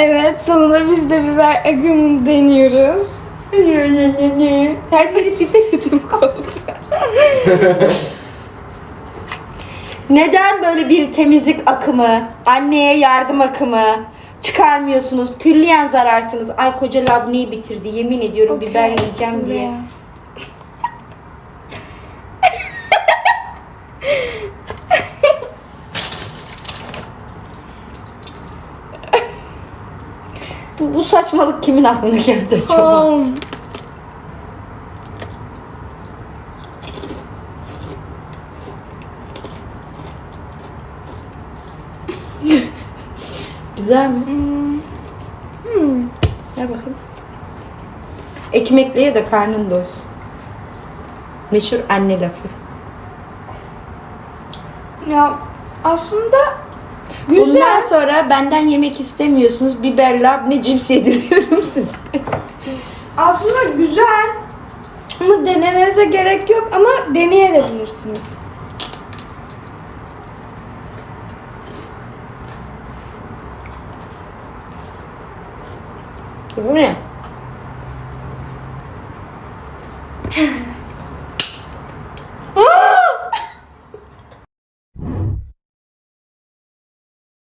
Evet sonunda biz de biber akımını deniyoruz. Her biri pipetim Koptu. Neden böyle bir temizlik akımı, anneye yardım akımı çıkarmıyorsunuz? Külliyen zararsınız. Ay koca labneyi bitirdi. Yemin ediyorum biber yiyeceğim diye. Bu, bu saçmalık kimin aklına geldi acaba? Tamam. Güzel mi? Hmm. Ver bakayım. Ekmekliye de karnın doysun. Meşhur anne lafı. Ya aslında güzel. Bundan sonra benden yemek istemiyorsunuz. Biber labne cips yediriyorum size. Aslında güzel. Ama denemenize gerek yok ama deneyebilirsiniz. Bu ne?